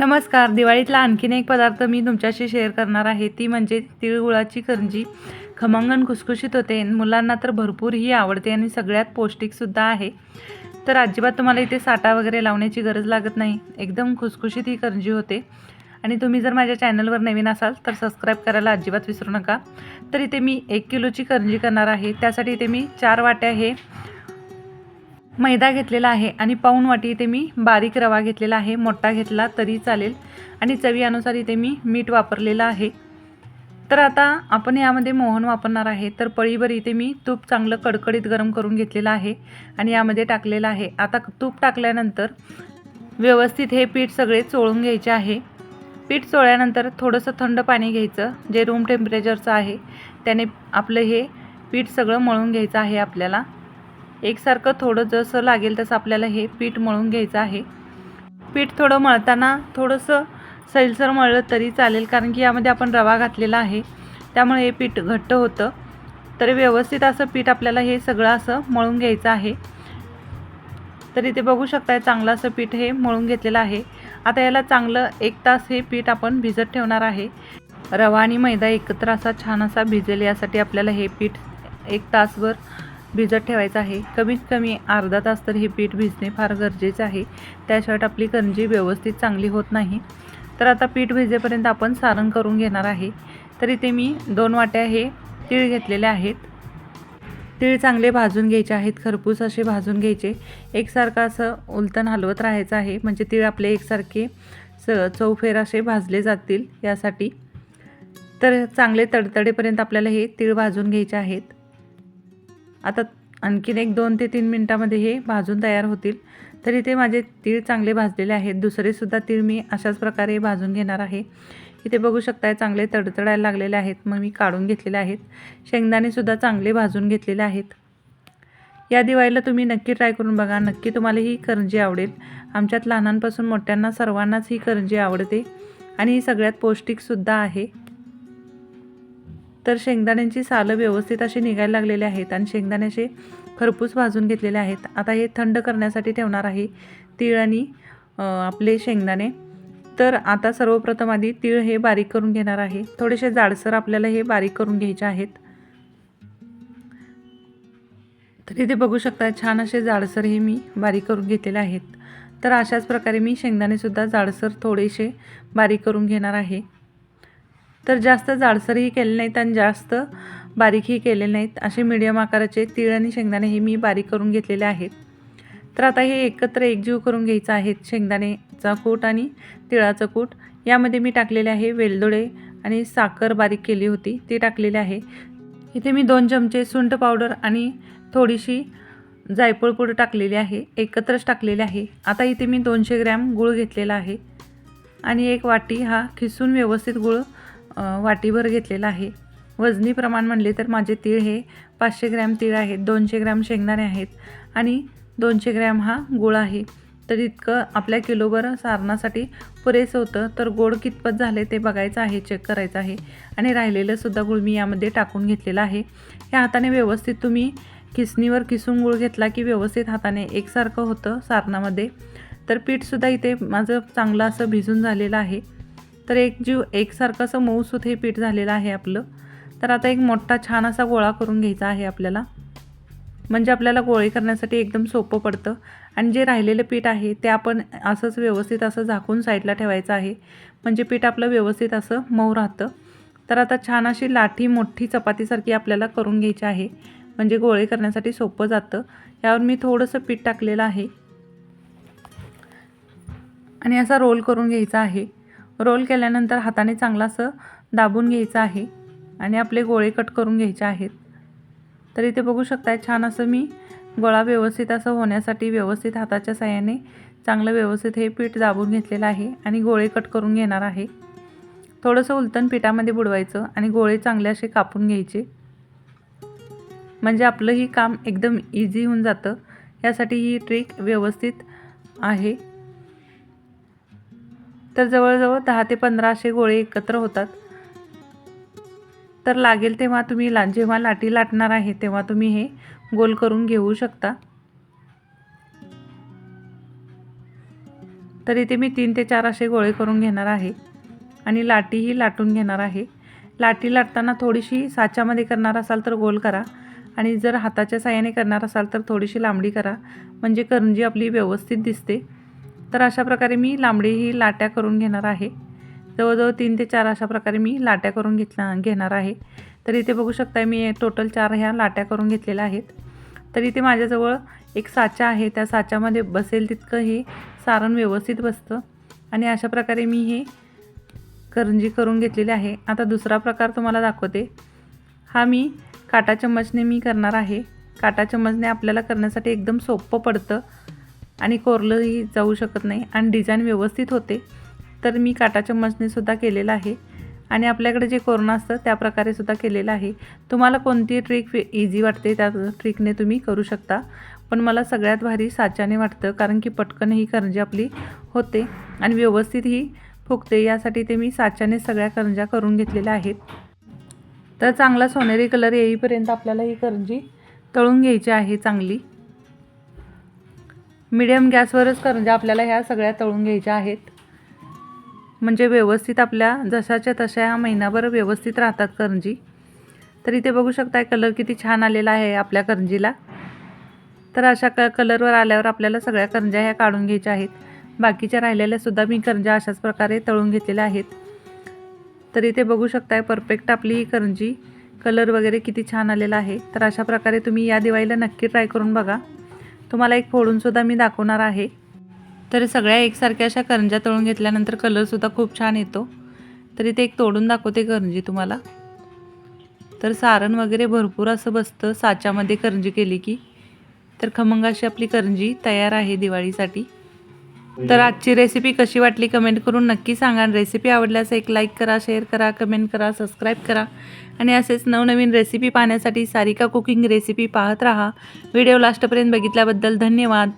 नमस्कार. दिवाळीतला आणखीन एक पदार्थ मी तुमच्याशी शेअर करणार आहे. ती म्हणजे तिळगुळाची करंजी. खमंगण खुसखुशीत होते. मुलांना तर भरपूर ही आवडते आणि सगळ्यात पौष्टिकसुद्धा आहे. तर अजिबात तुम्हाला इथे साठा वगैरे लावण्याची गरज लागत नाही. एकदम खुसखुशीत ही करंजी होते. आणि तुम्ही जर माझ्या चॅनलवर नवीन असाल तर सबस्क्राईब करायला अजिबात विसरू नका. तर इथे मी एक किलोची करंजी करणार आहे. त्यासाठी इथे मी चार वाट्या हे मैदा घेतलेला आहे आणि पाऊण वाटी इथे मी बारीक रवा घेतलेला आहे मोठा घेतला तरी चालेल. आणि चवीनुसार इथे मी मीठ वापरलेलं आहे. तर आता आपण यामध्ये मोहन वापरणार आहे. तर पळीभर इथे मी तूप चांगलं कडकडीत गरम करून घेतलेलं आहे आणि यामध्ये टाकलेलं आहे. आता तूप टाकल्यानंतर व्यवस्थित हे पीठ सगळे चोळून घ्यायचे आहे. पीठ चोळल्यानंतर थोडंसं थंड पाणी घ्यायचं जे रूम टेम्परेचरचं आहे. त्याने आपलं हे पीठ सगळं मळून घ्यायचं आहे आपल्याला. एकसारखं थोडं जसं लागेल तसं आपल्याला हे पीठ मळून घ्यायचं आहे. पीठ थोडं मळताना थोडंसं सैलसर मळलं तरी चालेल कारण की यामध्ये आपण रवा घातलेला आहे. त्यामुळे हे पीठ घट्ट होतं. तर व्यवस्थित असं पीठ आपल्याला हे सगळं असं मळून घ्यायचं आहे. तर इथे बघू शकताय चांगलं असं पीठ हे मळून घेतलेलं आहे. आता याला चांगलं एक तास हे पीठ आपण भिजत ठेवणार आहे. रवा आणि मैदा एकत्र असा छान असा भिजेल यासाठी आपल्याला हे पीठ एक तासभर भिजत ठेवायचं आहे. कमीत कमी अर्धा तास तर हे पीठ भिजणे फार गरजेचं आहे. त्याशिवाय आपली करंजी व्यवस्थित चांगली होत नाही. तर आता पीठ भिजेपर्यंत आपण सारण करून घेणार आहे. तर इथे मी दोन वाट्या हे तीळ घेतलेले आहेत. तीळ चांगले भाजून घ्यायचे आहेत. खरपूस असे भाजून घ्यायचे. एकसारखं असं उलटण हलवत राहायचं आहे. म्हणजे तीळ आपले एकसारखे स चौफेर असे भाजले जातील यासाठी. तर चांगले तडतडेपर्यंत आपल्याला हे तीळ भाजून घ्यायचे आहेत. आता आणखीन एक दोन ते तीन मिनटामध्ये हे भाजून तयार होतील. तर इथे माझे तीळ चांगले भाजलेले आहेत. दुसरेसुद्धा तीळ मी अशाच प्रकारे भाजून घेणार आहे. इथे बघू शकताय चांगले तडतडायला लागलेले आहेत. मग मी काढून घेतलेले आहेत. शेंगदाणेसुद्धा चांगले भाजून घेतलेले आहेत. या दिवाळीला तुम्ही नक्की ट्राय करून बघा. नक्की तुम्हाला ही करंजी आवडेल. आमच्यात लहानांपासून मोठ्यांना सर्वांनाच ही करंजी आवडते. आणि ही सगळ्यात पौष्टिकसुद्धा आहे. तर शेंगदाण्यांची सालं व्यवस्थित अशी निघायला लागलेले आहेत आणि शेंगदाणे असे खरपूस भाजून घेतलेले आहेत. आता हे थंड करण्यासाठी ठेवणार आहे तीळ आणि आपले शेंगदाणे. तर आता सर्वप्रथम आधी तीळ हे बारीक करून घेणार आहे. थोडेसे जाडसर आपल्याला हे बारीक करून घ्यायचे आहेत. तर इथे बघू शकता छान असे जाडसर हे मी बारीक करून घेतलेले आहेत. तर अशाच प्रकारे मी शेंगदाणेसुद्धा जाडसर थोडेसे बारीक करून घेणार आहे. तर जास्त जाडसरही केले नाहीत आणि जास्त बारीकही केले नाहीत. असे मीडियम आकाराचे तीळ आणि शेंगदाणे हे मी बारीक करून घेतलेले आहेत. तर आता हे एकत्र एकजीव करून घ्यायचं आहे शेंगदाणेचा कूट आणि तिळाचं कूट. यामध्ये मी टाकलेले आहे वेलदोडे आणि साखर बारीक केली होती ती टाकलेली आहे. इथे मी दोन चमचे सुंठ पावडर आणि थोडीशी जायफळ पूड टाकलेली आहे एकत्रच टाकलेली आहे. आता इथे मी दोनशे ग्रॅम गूळ घेतलेला आहे आणि एक वाटी हा खिसून व्यवस्थित गूळ वाटीभर घेतलेला आहे. वजनी प्रमाण म्हणले तर माझे तीळ हे पाचशे ग्रॅम तीळ आहेत दोनशे ग्रॅम शेंगदाणे आहेत आणि दोनशे ग्रॅम हा गुळ आहे. तर इतकं आपल्या किलोभर सारणासाठी पुरेसं होतं तर गोड कितपत झाले ते बघायचं आहे चेक करायचं आहे. आणि राहिलेलंसुद्धा गुळ मी यामध्ये टाकून घेतलेला आहे. ह्या हाताने व्यवस्थित तुम्ही किसणीवर किसून गुळ घेतला की व्यवस्थित हाताने एकसारखं होतं सारणामध्ये. तर पीठसुद्धा इथे माझं चांगलं असं भिजून झालेलं आहे. तर एक जीव एकसारखं असं मऊसूत हे पीठ झालेलं आहे आपलं. तर आता एक मोठा छान असा गोळा करून घ्यायचा आहे आपल्याला. म्हणजे आपल्याला गोळे करण्यासाठी एकदम सोपं पडतं. आणि जे राहिलेलं पीठ आहे ते आपण असंच व्यवस्थित असं झाकून साईडला ठेवायचं आहे. म्हणजे पीठ आपलं व्यवस्थित असं मऊ राहतं. तर आता छान अशी लाठी मोठी चपातीसारखी आपल्याला करून घ्यायची आहे. म्हणजे गोळे करण्यासाठी सोपं जातं. यावर मी थोडंसं पीठ टाकलेलं आहे. आणि असा रोल करून घ्यायचा आहे. रोल केल्यानंतर हाताने चांगला असं दाबून घ्यायचं आहे आणि आपले गोळे कट करून घ्यायचे आहेत. तर इथे बघू शकताय छान असं मी गोळा व्यवस्थित असं होण्यासाठी व्यवस्थित हाताच्या साह्याने चांगलं व्यवस्थित हे पीठ दाबून घेतलेलं आहे आणि गोळे कट करून घेणार आहे. थोडंसं उलटण पिठामध्ये बुडवायचं आणि गोळे चांगले असे कापून घ्यायचे. म्हणजे आपलंही काम एकदम इझी होऊन जातं. यासाठी ही ट्रिक व्यवस्थित आहे. तर जवळजवळ दहा ते पंधरा असे गोळे एकत्र होतात. तर लागेल तेव्हा तुम्ही ला जेव्हा लाटी लाटणार आहे तेव्हा तुम्ही हे गोल करून घेऊ शकता. तर इथे मी तीन ते चार असे गोळे करून घेणार आहे आणि लाटीही लाटून घेणार आहे. लाटी लाटताना थोडीशी साच्यामध्ये करणार असाल तर गोल करा आणि जर हाताच्या साह्याने करणार असाल तर थोडीशी लांबडी करा. म्हणजे करंजी आपली व्यवस्थित दिसते. तर अशा प्रकारे मी लांबडी ही लाट्या करून घेणार आहे. जवळजवळ तीन ते चार अशा प्रकारे मी लाट्या करून घेतला घेणार आहे. तर इथे बघू शकता मी टोटल चार ह्या लाट्या करून घेतलेल्या आहेत. तर इथे माझ्याजवळ एक साचा आहे. त्या साच्यामध्ये बसेल तितकं हे सारण व्यवस्थित बसतं. आणि अशा प्रकारे मी हे करंजी करून घेतलेली आहे. आता दुसरा प्रकार तुम्हाला दाखवते. हा मी काटा चम्मचने मी करणार आहे. काटा चम्मचने आपल्याला करण्यासाठी एकदम सोपं पडतं. आणि कोरलंही जाऊ शकत नाही आणि डिझाईन व्यवस्थित होते तर मी काटा चम्मचने सुद्धा केलेलं आहे. आणि आपल्याकडे जे कोरोना असतं त्या प्रकारे सुद्धा केलेलं आहे. तुम्हाला कोणती ट्रिक इझी वाटते त्या ट्रिकने तुम्ही करू शकता. पण मला सगळ्यात भारी साच्याने वाटतं कारण की पटकन ही करंजी आपली होते आणि व्यवस्थित ही फुगते. यासाठी ते मी साच्याने सगळ्या करंजा करून घेतलेल्या आहेत. तर चांगला सोनेरी कलर येईपर्यंत आपल्याला ही करंजी तळून घ्यायची आहे चांगली. मिडियम गॅसवरच करंज्या म्हणजे आपल्याला ह्या सगळ्या तळून घ्यायच्या आहेत. म्हणजे व्यवस्थित आपल्या जशाच्या तशा ह्या महिनाभर व्यवस्थित राहतात करंजी. तर इथे बघू शकताय कलर किती छान आलेला आहे आपल्या करंजीला. तर अशा क कलरवर आल्यावर आपल्याला सगळ्या करंज्या ह्या काढून घ्यायच्या आहेत. बाकीच्या राहिलेल्यासुद्धा मी करंज्या अशाच प्रकारे तळून घेतलेल्या आहेत. तर इथे बघू शकताय परफेक्ट आपली ही करंजी. कलर वगैरे किती छान आलेला आहे. तर अशा प्रकारे तुम्ही या दिवाळीला नक्की ट्राय करून बघा. तुम्हाला एक फोडूनसुद्धा मी दाखवणार आहे. तर सगळ्या एकसारख्या अशा करंज्या तळून घेतल्यानंतर कलरसुद्धा खूप छान येतो. तर इथे एक तोडून दाखवते करंजी तुम्हाला. तर सारण वगैरे भरपूर असं बसतं साच्यामध्ये करंजी केली की. तर खमंग अशी आपली करंजी तयार आहे दिवाळीसाठी. तर आजची रेसिपी कशी वाटली कमेंट करून नक्की सांगा. आणि रेसिपी आवडल्यास एक लाईक करा शेअर करा कमेंट करा सबस्क्राईब करा. आणि असेच नवनवीन रेसिपी पाहण्यासाठी सारिका कुकिंग रेसिपी पाहत राहा. व्हिडिओ लास्टपर्यंत बघितल्याबद्दल धन्यवाद.